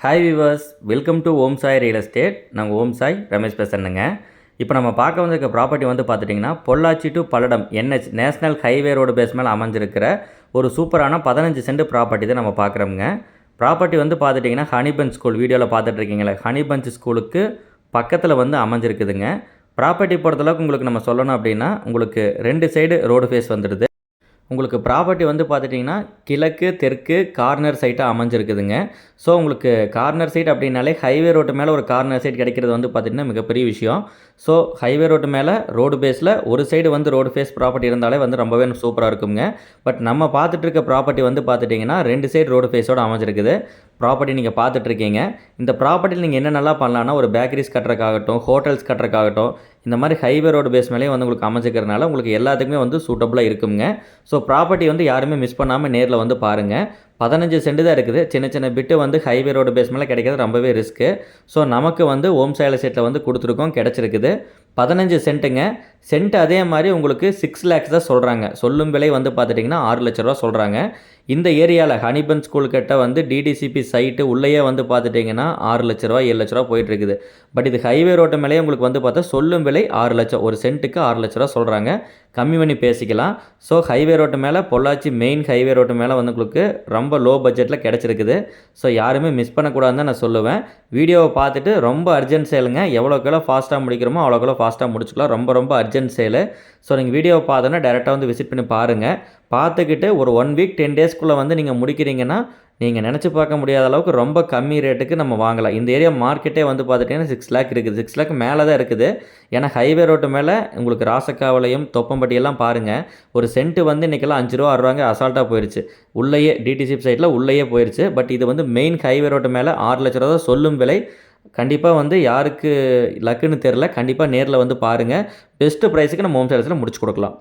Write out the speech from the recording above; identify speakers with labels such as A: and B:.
A: Hi viewers welcome to Om Sai real estate நாங்கள் ஓம் சாய் ரமேஷ் பேசுகிறேங்க இப்போ நம்ம பார்க்க வந்திருக்க ப்ராப்பர்ட்டி வந்து பார்த்துட்டிங்கன்னா Pollachi to Palladam NH national highway road face மேலே அமைஞ்சிருக்கிற ஒரு சூப்பரான பதினஞ்சு சென்ட் ப்ராப்பர்ட்டி தான் நம்ம பார்க்குறோங்க ப்ராப்பர்ட்டி வந்து பார்த்துட்டிங்கன்னா ஹனிபன் ஸ்கூல் வீடியோவில் பார்த்துட்ருக்கீங்களே ஹனிபன்ச் ஹனிபஞ்ச் ஸ்கூலுக்கு பக்கத்தில் வந்து அமைஞ்சிருக்குதுங்க. ப்ராப்பர்ட்டி பொறுத்தளவுக்கு உங்களுக்கு நம்ம சொல்லணும் அப்படின்னா உங்களுக்கு ரெண்டு சைடு ரோடு ஃபேஸ் வந்துடுது. உங்களுக்கு ப்ராப்பர்ட்டி வந்து பார்த்துட்டிங்கன்னா கிழக்கு தெற்கு கார்னர் சைட்டாக அமைஞ்சிருக்குதுங்க. ஸோ உங்களுக்கு கார்னர் சைட் அப்படின்னாலே ஹைவே ரோட்டு மேலே ஒரு கார்னர் சைட் கிடைக்கிறது வந்து பார்த்திங்கன்னா மிகப்பெரிய விஷயம். ஸோ ஹைவே ரோட்டு மேலே ரோடு பேஸில் ஒரு சைடு வந்து ரோடு ஃபேஸ் ப்ராப்பர்ட்டி இருந்தாலே வந்து ரொம்பவே சூப்பராக இருக்குங்க. பட் நம்ம பார்த்துட்டு இருக்க ப்ராப்பர்ட்டி வந்து பார்த்துட்டிங்கன்னா ரெண்டு சைடு ரோடு ஃபேஸோடு அமைஞ்சிருக்குது. ப்ராப்பர்ட்டி நீங்கள் பார்த்துட்ருக்கீங்க. இந்த ப்ராப்பர்ட்டியில் நீங்கள் என்னென்னலாம் பண்ணலான்னா ஒரு பேக்கரிஸ் கட்டுறதுக்காகட்டும் ஹோட்டல்ஸ் கட்டுறக்காகட்டும் இந்த மாதிரி ஹைவே ரோடு பேஸ் மேலேயும் வந்து உங்களுக்கு அமைச்சிக்கிறனால உங்களுக்கு எல்லாத்துக்குமே வந்து சூட்டபுளாக இருக்குங்க. ஸோ ப்ராப்பர்ட்டி வந்து யாருமே மிஸ் பண்ணாமல் நேரில் வந்து பாருங்கள் பதினஞ்சு சென்ட் தான் இருக்குது. சின்ன சின்ன பிட்டு வந்து ஹைவே ரோடு பேஸ் மேலே கிடைக்கிறது ரொம்பவே ரிஸ்க்கு ஸோ நமக்கு வந்து ஓம் சேல செட்டில் வந்து கொடுத்துருக்கோம் கிடச்சிருக்குது. பதினஞ்சு சென்ட்டுங்க சென்ட் அதே மாதிரி உங்களுக்கு சிக்ஸ் லேக்ஸ் தான் சொல்கிறாங்க சொல்லும் விலை வந்து பார்த்துட்டிங்கன்னா ஆறு லட்ச ரூபா சொல்கிறாங்க இந்த ஏரியாவில் ஹனிபன் ஸ்கூல் கிட்ட வந்து டிடிசிபி சைட்டு உள்ளேயே வந்து பார்த்துட்டிங்கன்னா ஆறு லட்ச ரூபா ஏழு லட்ச ரூபா போயிட்டுருக்குது. பட் இது ஹைவே ரோட்டு மேலேயே உங்களுக்கு வந்து பார்த்தா சொல்லும் விலை ஆறு லட்சம். ஒரு சென்ட்டுக்கு ஆறு லட்ச ரூபா சொல்கிறாங்க கம்மி பண்ணி பேசிக்கலாம். ஸோ ஹைவே ரோட்டு மேலே பொள்ளாச்சி மெயின் ஹைவே ரோட்டு மேலே வந்து உங்களுக்கு ரொம்ப லோ பட்ஜெட்டில் கிடச்சிருக்குது. ஸோ யாருமே மிஸ் பண்ணக்கூடாதுன்னு தான் நான் சொல்லுவேன். வீடியோவை பார்த்துட்டு ரொம்ப அர்ஜென்ட் சேலுங்க எவ்வளோக்கெவ்வளோ ஃபாஸ்ட்டாக முடிக்கிறோமோ அவ்வளோக்கெவ்வளோ ஃபாஸ்ட்டாக முடிச்சுக்கலாம். ரொம்ப ரொம்ப அர்ஜென்ட் சேலு ஸோ நீங்கள் வீடியோவை பார்த்தோன்னா டேரெக்டாக வந்து விசிட் பண்ணி பாருங்கள் பார்த்துக்கிட்டு ஒரு ஒன் வீக் டென் டேஸ்க்குள்ளே வந்து நீங்கள் முடிக்கிறீங்கன்னா நீங்கள் நினச்சி பார்க்க முடியாத அளவுக்கு ரொம்ப கம்மி ரேட்டுக்கு நம்ம வாங்கலாம். இந்த ஏரியா மார்க்கெட்டே வந்து பார்த்துட்டிங்கன்னா சிக்ஸ் லேக் இருக்குது. சிக்ஸ் லேக் மேலே தான் இருக்குது. ஏன்னா ஹைவே ரோட்டு மேலே உங்களுக்கு ராசக்காவலையும் தொப்பம்பட்டியெல்லாம் பாருங்கள் ஒரு சென்ட்டு வந்து இன்றைக்கெல்லாம் அஞ்சு ரூபா ஆறு அசால்ட்டாக போயிடுச்சு உள்ளேயே டிடிசிப் சைட்டில் உள்ளேயே போயிடுச்சு பட் இது வந்து மெயின் ஹைவே ரோட்டு மேலே ஆறு லட்ச ரூபா தான் சொல்லும் விலை. கண்டிப்பாக வந்து யாருக்கு லக்குன்னு தெரில கண்டிப்பாக நேரில் வந்து பாருங்கள் பெஸ்ட்டு ப்ரைஸுக்கு நம்ம ஹோம் சர்வீஸில் முடிச்சு கொடுக்கலாம்.